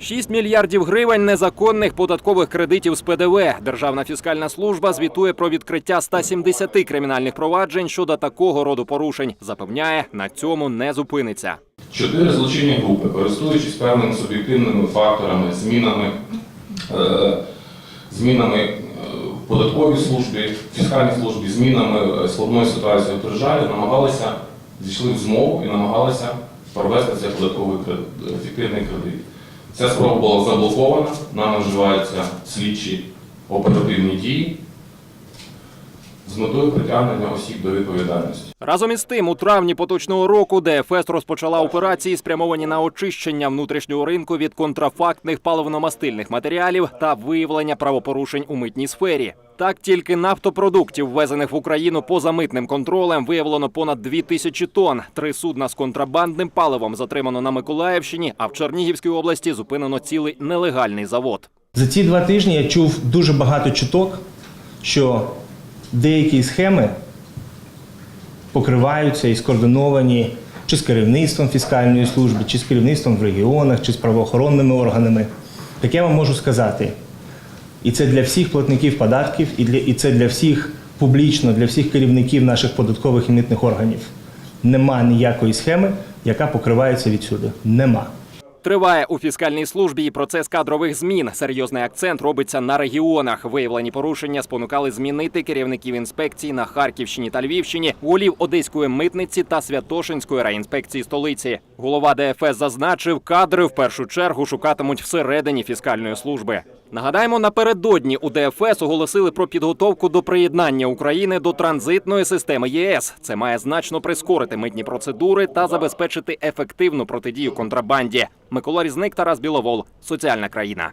6 мільярдів гривень незаконних податкових кредитів з ПДВ. Державна фіскальна служба звітує про відкриття 170 кримінальних проваджень щодо такого роду порушень. Запевняє, на цьому не зупиниться. Чотири злочинні групи, користуючись певними суб'єктивними факторами, змінами, е, змінами е, в податковій службі, фіскальній службі, змінами е, складної ситуації в державі, намагалися зійшли в змову і намагалися провести цей податковий кред- е, фіктивний кредит. Ця спроба була заблокована, нами вживаються слідчі оперативні дії з метою притягнення осіб до відповідальності. Разом із тим, у травні поточного року ДФС розпочала операції, спрямовані на очищення внутрішнього ринку від контрафактних паливно-мастильних матеріалів та виявлення правопорушень у митній сфері. Так, тільки нафтопродуктів, ввезених в Україну поза митним контролем, виявлено понад 2 тисячі тонн. Три судна з контрабандним паливом затримано на Миколаївщині, а в Чернігівській області зупинено цілий нелегальний завод. За ці два тижні я чув дуже багато чуток, що деякі схеми покриваються і скоординовані чи з керівництвом фіскальної служби, чи з керівництвом в регіонах, чи з правоохоронними органами. Так я вам можу сказати, і це для всіх платників податків, і, для, і це для всіх публічно, для всіх керівників наших податкових і митних органів. Нема ніякої схеми, яка покривається відсюди. Нема. Триває у фіскальній службі і процес кадрових змін. Серйозний акцент робиться на регіонах. Виявлені порушення спонукали змінити керівників інспекцій на Харківщині та Львівщині, голів Одеської митниці та Святошинської райінспекції столиці. Голова ДФС зазначив, кадри в першу чергу шукатимуть всередині фіскальної служби. Нагадаємо, напередодні у ДФС оголосили про підготовку до приєднання України до транзитної системи ЄС. Це має значно прискорити митні процедури та забезпечити ефективну протидію контрабанді. Микола Різник, Тарас Біловол, соціальна країна.